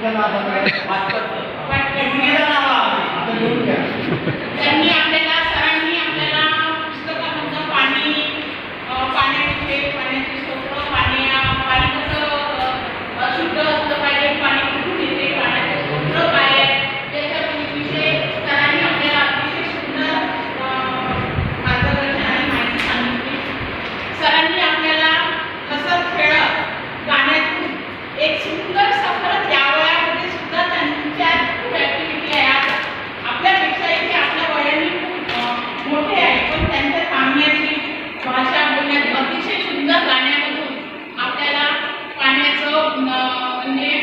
Cenab-ı Hak'ın त्यांच्या सांगण्याची भाषा बोलण्याची अतिशय सुंदर गाण्यामधून आपल्याला पाण्याचं म्हणजे